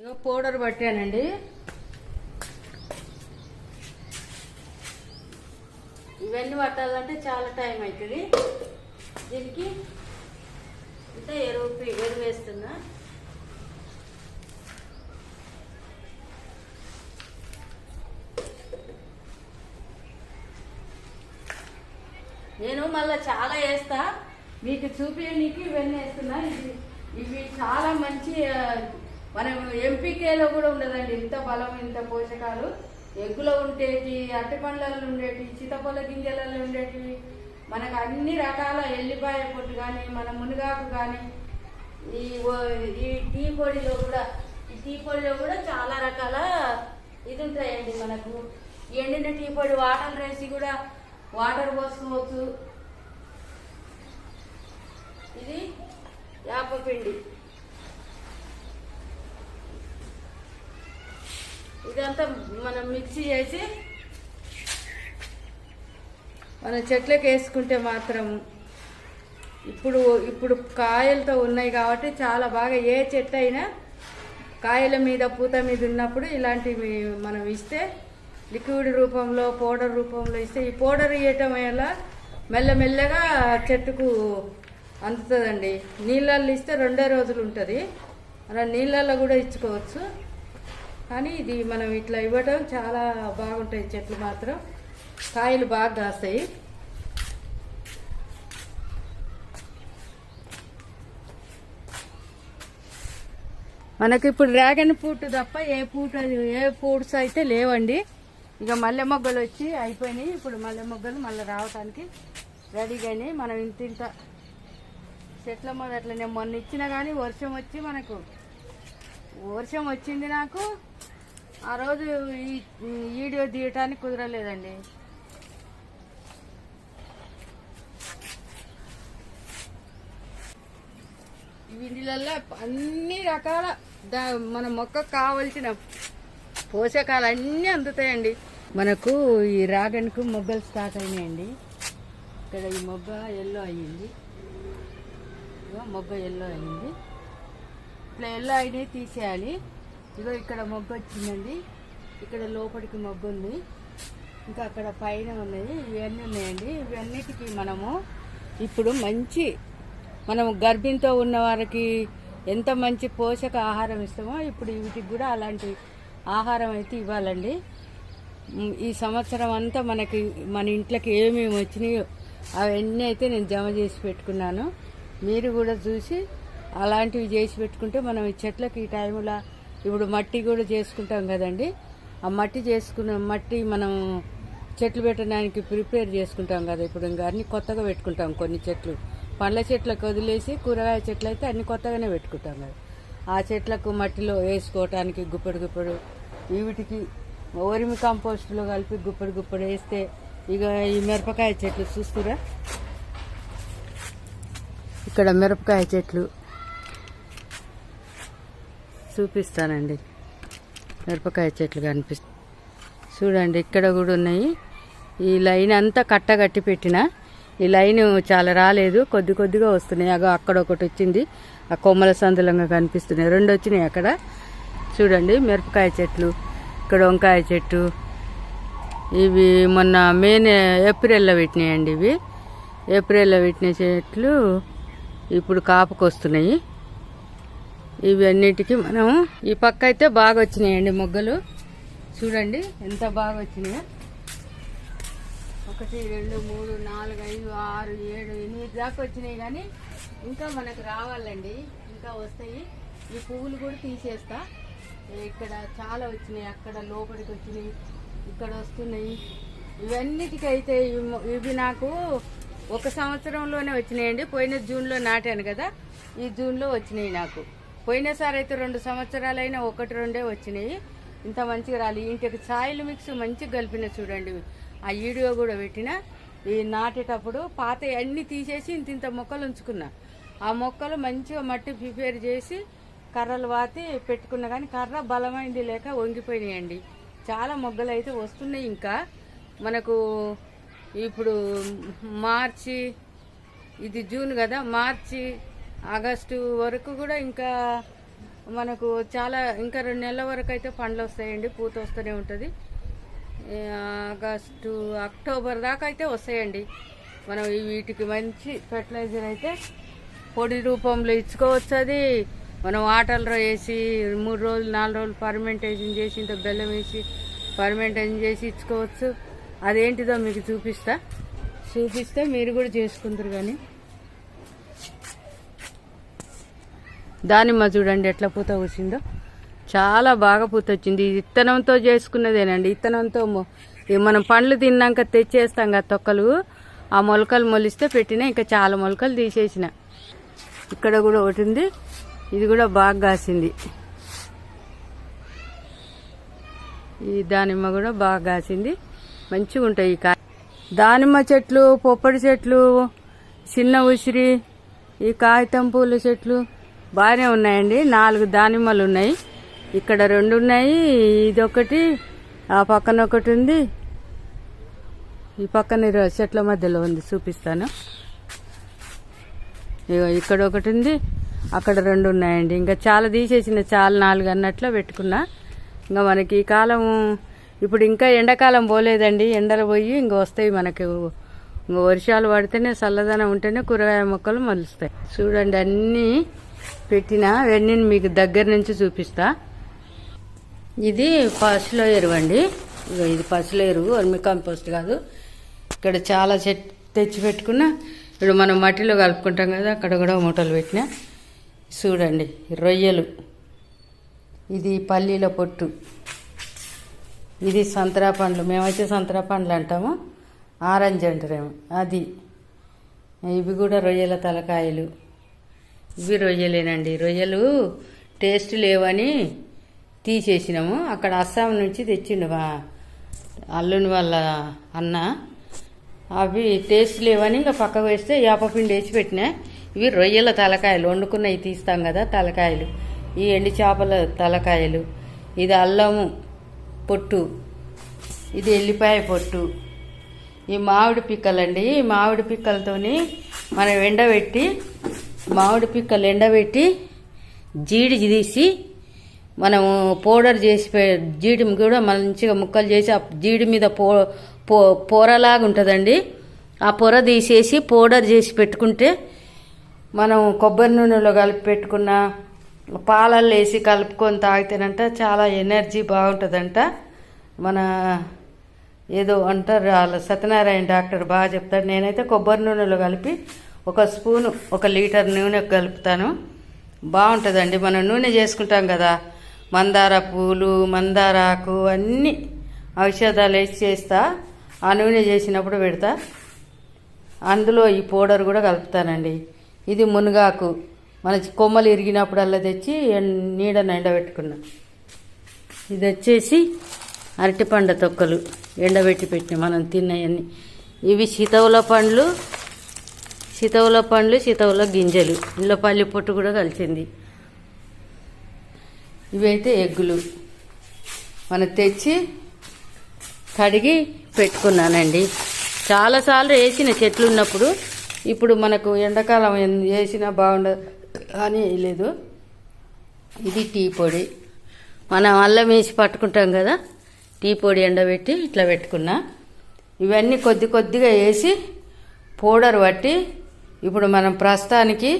ఇగో powder పట్టానండి. ఇవన్నీ పట్టాలంటే చాలా time అవుతుంది. దీనికి ఇంత ఎరువు ఎరువు వేస్తున్నా. నేను మళ్ళీ చాలా వేస్తా. మీకు చూపించడానికి ఇవన్నీ వేస్తున్నా. ఇది ఇవి చాలా మంచి మనం ఎంపీకేలో కూడా ఉండదండి. ఇంత బలం ఇంత పోషకాలు. ఎగ్గులో ఉండేటి అట్టి పండ్లలో ఉండేటి సీతాఫల గింజలలో ఉండేటివి మనకు అన్ని రకాల ఎల్లిపాయ పొట్టు కానీ మన మునగాకు కానీ ఈ ఈ టీ పొడిలో కూడా ఈ టీ పొడిలో కూడా చాలా రకాల ఇది ఉంటాయండి మనకు. ఎండిన టీ పొడి వాటర్ వేసి కూడా వాటర్ పోసుకోవచ్చు. ఇది యాపపిండి ఇదంతా మనం మిక్సీ చేసి మన చెట్లకు వేసుకుంటే మాత్రం ఇప్పుడు ఇప్పుడు కాయలతో ఉన్నాయి కాబట్టి చాలా బాగా ఏ చెట్టు అయినా కాయల మీద పూత మీద ఉన్నప్పుడు ఇలాంటివి మనం ఇస్తే లిక్విడ్ రూపంలో పౌడర్ రూపంలో ఇస్తే ఈ పౌడర్ ఇవ్వటం వల్ల మెల్లమెల్లగా చెట్టుకు అందుతుందండి. నీళ్ళల్లో ఇస్తే రెండే రోజులు ఉంటుంది. అలా నీళ్ళల్లో కూడా ఇచ్చుకోవచ్చు. కానీ ఇది మనం ఇట్లా ఇవ్వడం చాలా బాగుంటాయి చెట్లు మాత్రం. కాయలు బాగా కాస్తాయి. మనకి ఇప్పుడు డ్రాగన్ ఫ్రూట్ తప్ప ఏ ఫ్రూట్ ఏ ఫ్రూట్స్ అయితే లేవండి. ఇక మల్లె మొగ్గలు వచ్చి అయిపోయినాయి. ఇప్పుడు మల్లె మొగ్గలు మళ్ళీ రావటానికి రెడీగా మనం ఇంత ఇంత చెట్ల మొదట్లో నేను మొన్న ఇచ్చినా కానీ వర్షం వచ్చి మనకు వర్షం వచ్చింది నాకు. ఆ రోజు ఈ వీడియో తీయటానికి కుదరలేదండి. వీటిలలో అన్ని రకాల దా- మన మొక్కకు కావలసిన పోషకాలు అన్నీ అందుతాయండి. మనకు ఈ రాగన్కు మొగ్గలు స్టార్ట్ అయినాయండి. ఇక్కడ ఈ మొగ్గ ఎల్లో అయ్యింది. మొగ్గ ఎల్లో అయింది ఇట్లా ఎల్లో అయినవి తీసేయాలి. ఇగో ఇక్కడ మొగ్గు వచ్చిందండి. ఇక్కడ లోపలికి మొగ్గు ఉంది. ఇంకా అక్కడ పైన ఉన్నాయి ఇవన్నీ ఉన్నాయండి. ఇవన్నిటికీ మనము ఇప్పుడు మంచి మనం గర్భిణితో ఉన్న వారికి ఎంత మంచి పోషక ఆహారం ఇస్తామో ఇప్పుడు వీటికి కూడా అలాంటి ఆహారం అయితే ఇవ్వాలండి. ఈ సంవత్సరం అంతా మనకి మన ఇంట్లోకి ఏమేమి వచ్చినాయో అవన్నీ అయితే నేను జమ చేసి పెట్టుకున్నాను. మీరు కూడా చూసి అలాంటివి చేసి పెట్టుకుంటే మనం ఈ చెట్లకి ఈ టైంలో ఇప్పుడు మట్టి కూడా చేసుకుంటాం కదండి. ఆ మట్టి చేసుకున్న మట్టి మనం చెట్లు పెట్టడానికి ప్రిపేర్ చేసుకుంటాం కదా. ఇప్పుడు ఇంకా అన్ని కొత్తగా పెట్టుకుంటాం కొన్ని చెట్లు. పండ్ల చెట్లకు వదిలేసి కూరగాయ చెట్లు అయితే అన్ని కొత్తగానే పెట్టుకుంటాం కదా. ఆ చెట్లకు మట్టిలో వేసుకోవటానికి గుప్పెడు గుప్పెడు వీటికి ఓరిమి కంపోస్టులో కలిపి గుప్పెడు గుప్పెడు వేస్తే ఇక ఈ మిరపకాయ చెట్లు చూస్తురా? ఇక్కడ మిరపకాయ చెట్లు చూపిస్తానండి. మిరపకాయ చెట్లు కనిపిస్తాయి చూడండి ఇక్కడ కూడా ఉన్నాయి. ఈ లైన్ అంతా కట్ట కట్టి పెట్టిన. ఈ లైన్ చాలా రాలేదు. కొద్ది కొద్దిగా వస్తున్నాయి. అగో అక్కడ ఒకటి వచ్చింది. ఆ కొమ్మల సందులంగా కనిపిస్తున్నాయి. రెండు వచ్చినాయి అక్కడ. చూడండి మిరపకాయ చెట్లు ఇక్కడ వంకాయ చెట్టు. ఇవి మొన్న మే ఏప్రిల్లో పెట్టినాయండి ఇవి. ఏప్రిల్లో పెట్టిన చెట్లు ఇప్పుడు కాపుకొస్తున్నాయి. ఇవన్నిటికి మనం ఈ పక్క అయితే బాగా వచ్చినాయండి మొగ్గలు. చూడండి ఎంత బాగా వచ్చినాయో ఒకటి రెండు మూడు నాలుగు ఐదు ఆరు ఏడు ఎనిమిది దాకా వచ్చినాయి కానీ ఇంకా మనకు రావాలండి. ఇంకా వస్తాయి. ఈ పువ్వులు కూడా తీసేస్తా. ఇక్కడ చాలా వచ్చినాయి. అక్కడ లోపలికి వచ్చినాయి. ఇక్కడ వస్తున్నాయి. ఇవన్నిటికైతే ఇవి నాకు ఒక సంవత్సరంలోనే వచ్చినాయండి. పోయిన జూన్లో నాటాను కదా. ఈ జూన్లో వచ్చినాయి నాకు. పోయినసారి అయితే రెండు సంవత్సరాలైనా ఒకటి రెండే వచ్చినాయి. ఇంత మంచిగా రాలి. ఇంటికి సాయిల్ మిక్స్ మంచిగా కలిపిన చూడండి. ఆ వీడియో కూడా పెట్టిన. ఈ నాటేటప్పుడు పాత అన్ని తీసేసి ఇంత ఇంత మొక్కలు ఉంచుకున్నా. ఆ మొక్కలు మంచిగా మట్టి ప్రిపేర్ చేసి కర్రలు వాతి పెట్టుకున్నా కానీ కర్ర బలమైంది లేక వంగిపోయినాయండి. చాలా మొగ్గలు అయితే వస్తున్నాయి ఇంకా. మనకు ఇప్పుడు మార్చి ఇది జూన్ కదా మార్చి ఆగస్టు వరకు కూడా ఇంకా మనకు చాలా ఇంకా రెండు నెలల వరకు అయితే పండ్లు వస్తాయండి పూత వస్తూనే ఉంటుంది. ఆగస్టు అక్టోబర్ దాకా అయితే వస్తాయండి. మనం వీటికి మంచి ఫెర్టిలైజర్ అయితే పొడి రూపంలో ఇచ్చుకోవచ్చు అది. మనం వాటర్లో వేసి మూడు రోజులు నాలుగు రోజులు ఫర్మెంటేషన్ చేసి ఇంత బెల్లం వేసి ఫర్మెంటేషన్ చేసి ఇచ్చుకోవచ్చు. అదేంటిదో మీకు చూపిస్తా. చూపిస్తే మీరు కూడా చేసుకుంటారు కానీ. దానిమ్మ చూడండి ఎట్లా పూత వచ్చిందో చాలా బాగా పూత వచ్చింది. ఇది ఇత్తనంతో చేసుకున్నదేనండి. ఇత్తనంతో మొ- మనం పండ్లు తిన్నాక తెచ్చేస్తాం కదా తొక్కలు. ఆ మొలకలు మొలిస్తే పెట్టినా ఇంకా చాలా మొలకలు తీసేసిన. ఇక్కడ కూడా ఒకటి ఉంది. ఇది కూడా బాగా కాసింది. ఈ దానిమ్మ కూడా బాగా కాసింది. మంచిగా ఉంటాయి ఈ కా దానిమ్మ చెట్లు పొప్పడి చెట్లు చిన్న ఉసిరి ఈ కాగితం పూల చెట్లు. బాగానే ఉన్నాయండి. నాలుగు దానిమ్మలు ఉన్నాయి. ఇక్కడ రెండు ఉన్నాయి. ఇదొకటి ఆ పక్కన ఒకటి ఉంది. ఈ పక్కన చెట్ల మధ్యలో ఉంది. చూపిస్తాను. ఇగో ఇక్కడ ఒకటి ఉంది. అక్కడ రెండు ఉన్నాయండి. ఇంకా చాలా తీసేసిన చాలా నాలుగు అన్నట్లో పెట్టుకున్నా. ఇంకా మనకి ఈ కాలం ఇప్పుడు ఇంకా ఎండాకాలం పోలేదండి. ఎండలు పోయి ఇంక వస్తాయి మనకి. వర్షాలు పడితేనే చల్లదనం ఉంటేనే కూరగాయ మొక్కలు మలుస్తాయి. చూడండి అన్నీ పెట్టిన వెన్నీని మీకు దగ్గర నుంచి చూపిస్తా. ఇది పసులో ఎరువు అండి. ఇది పసులో ఎరువు వర్మి కంపోస్ట్ కాదు. ఇక్కడ చాలా చెట్ తెచ్చి పెట్టుకున్నా. ఇప్పుడు మనం మట్టిలో కలుపుకుంటాం కదా అక్కడ కూడా మూటలు పెట్టిన. చూడండి రొయ్యలు. ఇది పల్లీల పొట్టు. ఇది సంతరా పండ్లు. మేమైతే సంతరా పండ్లు అంటాము. ఆరెంజ్ అంటారేమో. అది. ఇవి కూడా రొయ్యల తలకాయలు. ఇవి రొయ్యలేనండి. రొయ్యలు టేస్ట్ లేవని తీసేసినాము. అక్కడ అస్సాం నుంచి తెచ్చిండు మా అల్లుని వాళ్ళ అన్న. అవి టేస్ట్ లేవని ఇంకా పక్కకు వేస్తే యాపపిండి వేసి పెట్టినా. ఇవి రొయ్యల తలకాయలు వండుకున్నవి తీస్తాం కదా తలకాయలు. ఈ ఎండి చేపల తలకాయలు ఇది అల్లము పొట్టు ఇది ఎల్లిపాయ పొట్టు. ఈ మామిడి పిక్కలండి. ఈ మామిడి పిక్కలతోని మనం ఎండబెట్టి మామిడి పిక్కలు ఎండబెట్టి జీడి తీసి మనము పౌడర్ చేసి పె- జీడి కూడా మంచిగా ముక్కలు చేసి ఆ జీడి మీద పో పో పొరలాగా ఉంటుందండి. ఆ పొర తీసేసి పౌడర్ చేసి పెట్టుకుంటే మనం కొబ్బరి నూనెలో కలిపి పెట్టుకున్న పాలల్లో వేసి కలుపుకొని తాగితేనంట చాలా ఎనర్జీ బాగుంటుందంట. మన ఏదో అంటారు వాళ్ళ సత్యనారాయణ డాక్టర్ బాగా చెప్తాడు. నేనైతే కొబ్బరి నూనెలో కలిపి ఒక స్పూను ఒక లీటర్ నూనె కలుపుతాను. బాగుంటుందండి మనం నూనె చేసుకుంటాం కదా. మందార పూలు మందార ఆకు అన్నీ ఔషధాలు వేసి చేస్తా. ఆ నూనె చేసినప్పుడు పెడతా. అందులో ఈ పౌడర్ కూడా కలుపుతానండి. ఇది మునగాకు. మన కొమ్మలు ఇరిగినప్పుడల్లా తెచ్చి నీడను ఎండబెట్టుకున్నా. ఇది వచ్చేసి అరటిపండు తొక్కలు ఎండబెట్టి పెట్టిన మనం తిన్నవన్నీ ఇవి చితవుల పండ్లు సీతవుల పండ్లు సీతవుల గింజలు. ఇందులో పల్లి పొట్టు కూడా కలిసింది. ఇవైతే ఎగ్గులు. మనం తెచ్చి కడిగి పెట్టుకున్నానండి. చాలాసార్లు వేసిన చెట్లు ఉన్నప్పుడు ఇప్పుడు మనకు ఎండాకాలం వేసినా బాగుండదు అని లేదు. ఇది టీ పొడి. మనం అల్లం వేసి పట్టుకుంటాం కదా టీ పొడి ఎండబెట్టి ఇట్లా పెట్టుకున్నా. ఇవన్నీ కొద్ది కొద్దిగా వేసి పౌడర్ పట్టి ఇప్పుడు మనం ప్రస్తుతానికి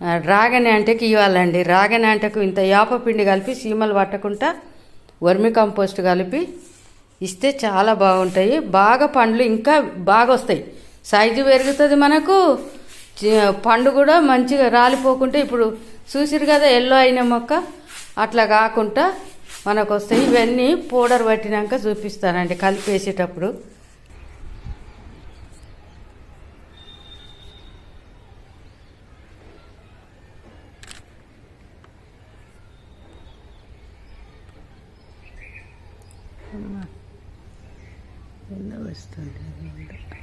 ఆ, రాగని అంటకి ఇవ్వాలండి. రాగని అంటకు ఇంత యాపపిండి కలిపి సీమలు పట్టకుండా వర్మి కంపోస్ట్ కలిపి ఇస్తే చాలా బాగుంటాయి. బాగా పండ్లు ఇంకా బాగా వస్తాయి సైజు పెరుగుతుంది మనకు. పండు కూడా మంచిగా రాలిపోకుంటే ఇప్పుడు చూసిరు కదా ఎల్లో అయిన మొక్క. అట్లా కాకుండా మనకు వస్తాయి ఇవన్నీ పౌడర్ పట్టినాక చూపిస్తానండి కలిపేసేటప్పుడు. ఎండ వస్తుంది